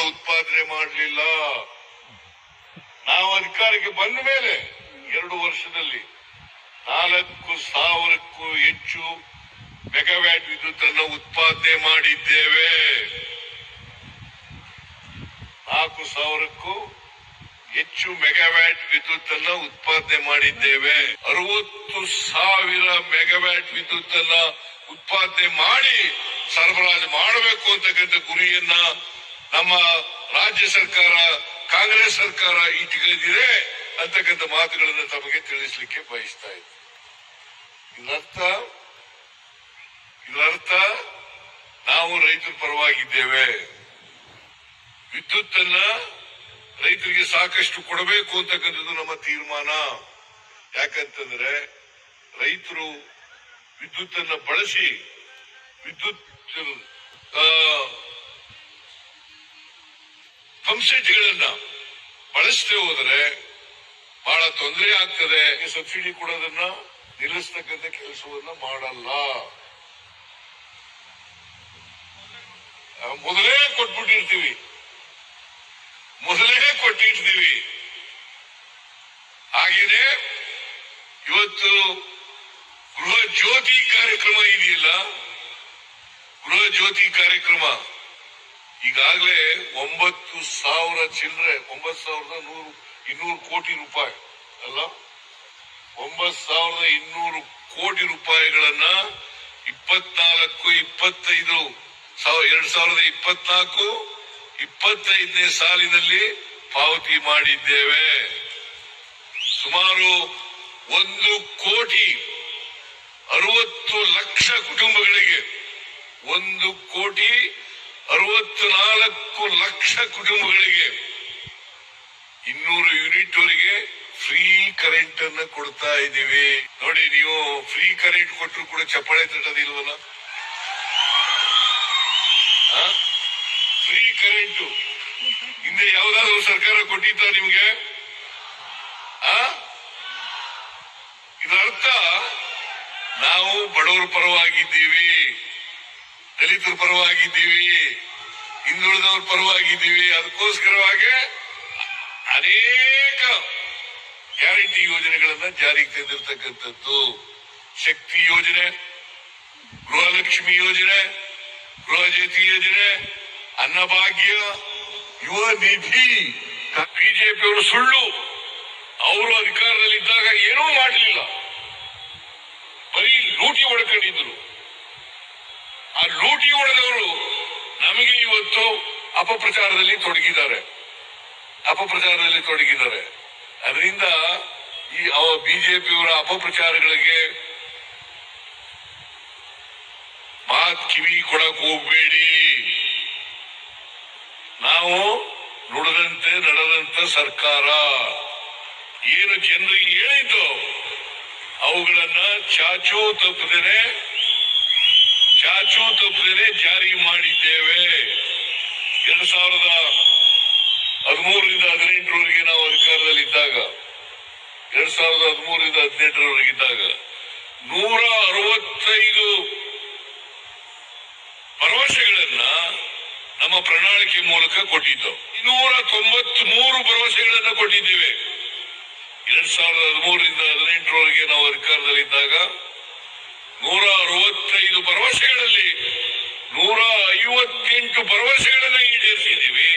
ಉತ್ಪಾದನೆ ಮಾಡಲಿಲ್ಲ. ನಾವು ಅಧಿಕಾರಕ್ಕೆ ಬಂದ ಮೇಲೆ ಎರಡು ವರ್ಷದಲ್ಲಿ ನಾಲ್ಕು ಸಾವಿರಕ್ಕೂ ಹೆಚ್ಚು ಮೆಗಾವ್ಯಾಟ್ ವಿದ್ಯುತ್ ಅನ್ನು ಉತ್ಪಾದನೆ ಮಾಡಿದ್ದೇವೆ. ನಾಲ್ಕು ಸಾವಿರಕ್ಕೂ ಹೆಚ್ಚು ಮೆಗಾವ್ಯಾಟ್ ವಿದ್ಯುತ್ ಅನ್ನ ಉತ್ಪಾದನೆ ಮಾಡಿದ್ದೇವೆ. ಅರವತ್ತು ಸಾವಿರ ಮೆಗಾವ್ಯಾಟ್ ವಿದ್ಯುತ್ ಅನ್ನ ಉತ್ಪಾದನೆ ಮಾಡಿ ಸರಬರಾಜು ಮಾಡಬೇಕು ಅಂತಕ್ಕಂಥ ಗುರಿಯನ್ನ ನಮ್ಮ ರಾಜ್ಯ ಸರ್ಕಾರ, ಕಾಂಗ್ರೆಸ್ ಸರ್ಕಾರ ಇಟ್ಕೊಂಡಿದೆ ಅಂತಕ್ಕಂಥ ಮಾತುಗಳನ್ನು ತಮಗೆ ತಿಳಿಸಲಿಕ್ಕೆ ಬಯಸ್ತಾ ಇದ್ದೆ. ಇದರರ್ಥ ಇದರರ್ಥ ನಾವು ರೈತರ ಪರವಾಗಿದ್ದೇವೆ. ವಿದ್ಯುತ್ ಅನ್ನ ರೈತರಿಗೆ ಸಾಕಷ್ಟು ಕೊಡಬೇಕು ಅಂತಕ್ಕಂಥದ್ದು ನಮ್ಮ ತೀರ್ಮಾನ. ಯಾಕಂತಂದ್ರೆ ರೈತರು ವಿದ್ಯುತ್ ಅನ್ನ ಬಳಸಿ ವಿದ್ಯುತ್ ಪಂಪ್ಸೆಟ್ಗಳನ್ನ ಬಳಸದೆ ಹೋದರೆ ಬಹಳ ತೊಂದರೆ ಆಗ್ತದೆ. ಸಬ್ಸಿಡಿ ಕೊಡೋದನ್ನ ನಿಲ್ಲಿಸ್ತಕ್ಕಂಥ ಕೆಲಸವನ್ನ ಮಾಡಲ್ಲ. ಮೊದಲೇ ಕೊಟ್ಬಿಟ್ಟಿರ್ತೀವಿ. ಮೊದಲೇ ಕೊಟ್ಟಿರ್ತೀವಿ. ಹಾಗೇನೆ ಇವತ್ತು ಗೃಹ ಜ್ಯೋತಿ ಕಾರ್ಯಕ್ರಮ ಇದೆಯಲ್ಲ? ಗೃಹ ಜ್ಯೋತಿ ಕಾರ್ಯಕ್ರಮ. ಈಗಾಗಲೇ ಒಂಬತ್ತು ಸಾವಿರ ಚಿಲ್ಲರೆ, ಒಂಬತ್ತು ಸಾವಿರದ ನೂರು, ಇನ್ನೂರು ಕೋಟಿ ರೂಪಾಯಿ, ಅಲ್ಲ? ಒಂಬತ್ತು ಸಾವಿರದ ಇನ್ನೂರು ಕೋಟಿ ರೂಪಾಯಿಗಳನ್ನ ಇಪ್ಪತ್ನಾಲ್ಕು, ಇಪ್ಪತ್ತೈದು ಎರಡ್ ಸಾವಿರದ ಇಪ್ಪತ್ನಾಲ್ಕು, ಇಪ್ಪತ್ತೈದನೇ ಸಾಲಿನಲ್ಲಿ ಪಾವತಿ ಮಾಡಿದ್ದೇವೆ. ಸುಮಾರು ಒಂದು ಕೋಟಿ ಅರವತ್ತು ಲಕ್ಷ ಕುಟುಂಬಗಳಿಗೆ ಒಂದು ಕೋಟಿ ಅರವತ್ತು ನಾಲ್ಕು ಲಕ್ಷ ಕುಟುಂಬಗಳಿಗೆ ಇನ್ನೂರು ಯೂನಿಟ್ ವರೆಗೆ ಫ್ರೀ ಕರೆಂಟ್ ಅನ್ನ ಕೊಡ್ತಾ ಇದ್ದೀವಿ. ನೋಡಿ, ನೀವು ಫ್ರೀ ಕರೆಂಟ್ ಕೊಟ್ಟರು ಕೂಡ ಚಪ್ಪಾಳೆ ತಟ್ಟದಿಲ್ವಲ್ಲ? Free current. ಹಿಂದೆ ಯಾವ್ದಾದ್ರು ಸರ್ಕಾರ ಕೊಟ್ಟಿತ್ತ ನಿಮ್ಗೆ? ಇದರ್ಥ ನಾವು ಬಡವರ ಪರವಾಗಿದ್ದೀವಿ. ದಲಿತರ ಪರವಾಗಿದ್ದೀವಿ, ಹಿಂದುಳಿದವ್ರ ಪರವಾಗಿದ್ದೀವಿ, ಅದಕ್ಕೋಸ್ಕರವಾಗಿ ಅನೇಕ ಗ್ಯಾರಂಟಿ ಯೋಜನೆಗಳನ್ನ ಜಾರಿಗೆ ತಂದಿರತಕ್ಕಂಥದ್ದು. ಶಕ್ತಿ ಯೋಜನೆ, ಗೃಹಲಕ್ಷ್ಮಿ ಯೋಜನೆ, ಗೃಹ ಜ್ಯೋತಿ ಯೋಜನೆ, ಅನ್ನಭಾಗ್ಯ, ಯುವ ನಿಧಿ, ಬಿಜೆಪಿಯವರು ಸುಳ್ಳು. ಅವರು ಅಧಿಕಾರದಲ್ಲಿದ್ದಾಗ ಏನೂ ಮಾಡಲಿಲ್ಲ. ಬರೀ ಲೂಟಿ ಹೊಡ್ಕೊಂಡಿದ್ರು. ಲೂಟಿ ಹೊಡೆದವರು ನಮಗೆ ಇವತ್ತು ಅಪಪ್ರಚಾರದಲ್ಲಿ ತೊಡಗಿದ್ದಾರೆ. ಅಪಪ್ರಚಾರದಲ್ಲಿ ತೊಡಗಿದ್ದಾರೆ. ಅದರಿಂದ ಈ ಬಿಜೆಪಿಯವರ ಅಪಪ್ರಚಾರಗಳಿಗೆ ಮಾತ್ ಕಿವಿ ಕೊಡಕ್ ಹೋಗ್ಬೇಡಿ. ನಾವು ನುಡದಂತೆ ನಡೆದಂತ ಸರ್ಕಾರ. ಏನು ಜನರಿಗೆ ಹೇಳಿದ್ದು? ಅವುಗಳನ್ನ ಚಾಚೂ ತಪ್ಪದೇನೆ ಚಾಚೂ ತಪ್ಪದೆ ಜಾರಿ ಮಾಡಿದ್ದೇವೆ. ಎರಡ್ ಸಾವಿರದ ಹದಿಮೂರರಿಂದ ಹದಿನೆಂಟರವರೆಗೆ ನಾವು ಅಧಿಕಾರದಲ್ಲಿ ಇದ್ದಾಗ ಎರಡ್ ಸಾವಿರದ ಹದಿಮೂರರಿಂದ ಹದಿನೆಂಟರವರೆಗಿದ್ದಾಗ ನೂರ ಅರವತ್ತೈದು ಭರವಸೆಗಳನ್ನ ನಮ್ಮ ಪ್ರಣಾಳಿಕೆ ಮೂಲಕ ಕೊಟ್ಟಿದ್ದು ಇನ್ನೂರ ತೊಂಬತ್ ಮೂರು ಭರವಸೆಗಳನ್ನ ಕೊಟ್ಟಿದ್ದೇವೆ. ಎರಡ್ ಸಾವಿರದ ಹದಿಮೂರರಿಂದ ಹದಿನೆಂಟರವರೆಗೆ ನಾವು ಅಧಿಕಾರದಲ್ಲಿದ್ದಾಗ ನೂರ ಅರವತ್ತೈದು ಭರವಸೆಗಳಲ್ಲಿ ನೂರ ಐವತ್ತೆಂಟು ಭರವಸೆಗಳನ್ನು ಈಡೇರಿಸಿದ್ದೀವಿ.